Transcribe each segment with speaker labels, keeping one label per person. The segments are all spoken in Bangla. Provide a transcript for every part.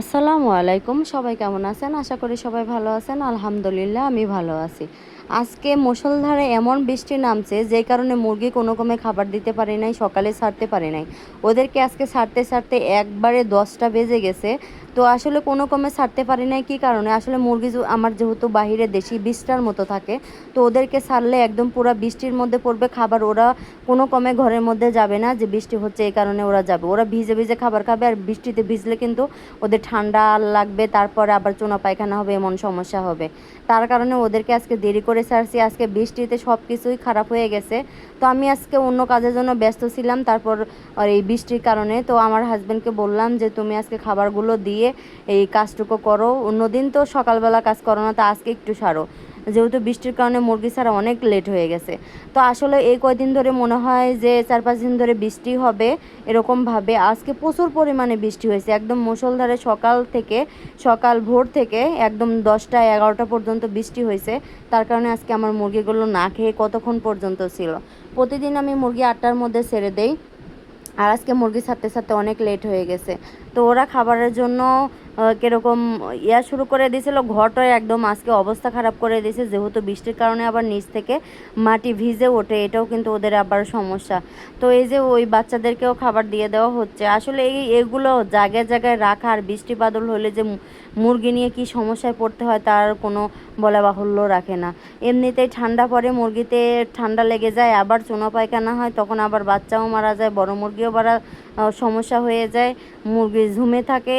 Speaker 1: আসসালামু আলাইকুম। সবাই কেমন আছেন? আশা করি সবাই ভালো আছেন। আলহামদুলিল্লাহ আমি ভালো আছি। আজকে মুষলধারে এমন বৃষ্টি নামছে যে কারণে মুরগি কোনো কমে খাবার দিতে পারি নাই, সকালে ছাড়তে পারি নাই। ওদেরকে আজকে ছাড়তে ছাড়তে একবারে দশটা বেজে গেছে। তো আসলে কোনো কমে ছাড়তে পারি নাই, কী কারণে? আসলে মুরগি আমার যেহেতু বাহিরে দেশি বৃষ্টার মতো থাকে, তো ওদেরকে ছাড়লে একদম পুরো বৃষ্টির মধ্যে পড়বে খাবার। ওরা কোনো কমে ঘরের মধ্যে যাবে না যে বৃষ্টি হচ্ছে, এই কারণে ওরা যাবে। ওরা ভিজে ভিজে খাবার খাবে আর বৃষ্টিতে ভিজলে কিন্তু ওদের ঠান্ডা লাগবে, তারপরে আবার চুনা পায়খানা হবে, এমন সমস্যা হবে। তার কারণে ওদেরকে আজকে দেরি করে ছাড়ছি, আজকে বৃষ্টিতে সব কিছুই খারাপ হয়ে গেছে। তো আমি আজকে অন্য কাজের জন্য ব্যস্ত ছিলাম, তারপর এই বৃষ্টির কারণে। তো আমার হাজব্যান্ডকে বললাম যে, তুমি আজকে খাবারগুলো দিয়ে এই কাজটুকু করো। অন্যদিন তো সকালবেলা কাজ করো না, তো আজকে একটু সারো। যেহেতু বৃষ্টির কারণে মুরগি ছাড়া অনেক লেট হয়ে গেছে। তো আসলে এই কয়দিন ধরে মনে হয় যে চার পাঁচ দিন ধরে বৃষ্টি হবে এরকমভাবে আজকে প্রচুর পরিমাণে বৃষ্টি হয়েছে। একদম মুষলধারে সকাল থেকে, সকাল ভোর থেকে একদম দশটা এগারোটা পর্যন্ত বৃষ্টি হয়েছে। তার কারণে আজকে আমার মুরগিগুলো না খেয়ে কতক্ষণ পর্যন্ত ছিল। প্রতিদিন আমি মুরগি আটটার মধ্যে ছেড়ে দেই। আর আজকে মুরগি ছাড়তে ছাড়তে অনেক লেট হয়ে গেছে। তো ওরা খাবারের জন্য কীরকম ইয়া শুরু করে দিয়েছিল ঘরটায় একদম আজকে অবস্থা খারাপ করে দিয়েছে, যেহেতু বৃষ্টির কারণে আবার নিচ থেকে মাটি ভিজে ওঠে, এটাও কিন্তু ওদের আবার সমস্যা। তো এই যে ওই বাচ্চাদেরকেও খাবার দিয়ে দেওয়া হচ্ছে, আসলে এই এগুলো জায়গায় জায়গায় রাখা আর বৃষ্টি বাদল হলে যে মুরগি নিয়ে কি সমস্যায় পড়তে হয় তার কোনো বলা বাহুল্য রাখে না। এমনিতেই ঠান্ডা পড়ে, মুরগিতে ঠান্ডা লেগে যায়, আবার চুনা পায়খানা হয়, তখন আবার বাচ্চাও মারা যায়, বড় মুরগিও মারা সমস্যা হয়ে যায়, মুরগি ঝুমে থাকে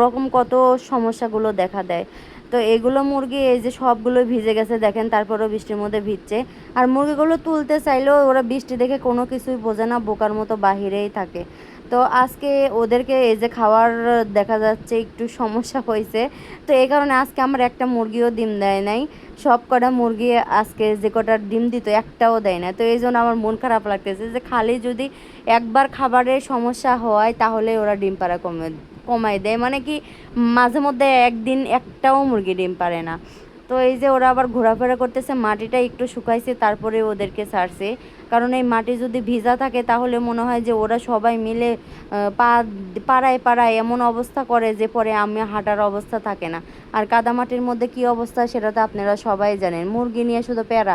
Speaker 1: রকম কত সমস্যাগুলো দেখা দেয়। তো এগুলো মুরগি এই যে সবগুলো ভিজে গেছে, দেখেন তারপরেও বৃষ্টির মধ্যে ভিজছে। আর মুরগিগুলো তুলতে চাইলেও ওরা বৃষ্টি দেখে কোনো কিছুই বোঝে না, বোকার মতো বাহিরেই থাকে। তো আজকে ওদেরকে এই যে খাওয়ার দেখা যাচ্ছে একটু সমস্যা হয়েছে। তো এই কারণে আজকে আমার একটা মুরগিও ডিম দেয় নাই। সব কটা মুরগি আজকে যে কটা ডিম দিত একটাও দেয় না তো এই জন্য আমার মন খারাপ লাগতেছে যে খালি যদি একবার খাবারের সমস্যা হয় তাহলে ওরা ডিম পাড়া কমে কমাই দেয়। মানে কি মাঝে মধ্যে একদিন একটাও মুরগি ডিম পারে না। তো এই যে ওরা আবার ঘোরাফেরা করতেছে, মাটিটা একটু শুকাইছে, তারপরে ওদেরকে ছাড়ছে। কারণ এই মাটি যদি ভিজা থাকে, তাহলে মনে হয় যে ওরা সবাই মিলে পা, পাড়ায় পাড়ায় এমন অবস্থা করে যে পরে আমি হাঁটার অবস্থা থাকে না। আর কাদামাটির মধ্যে কি অবস্থা সেটা তো আপনারা সবাই জানেন। মুরগি নিয়ে শুধু প্যারা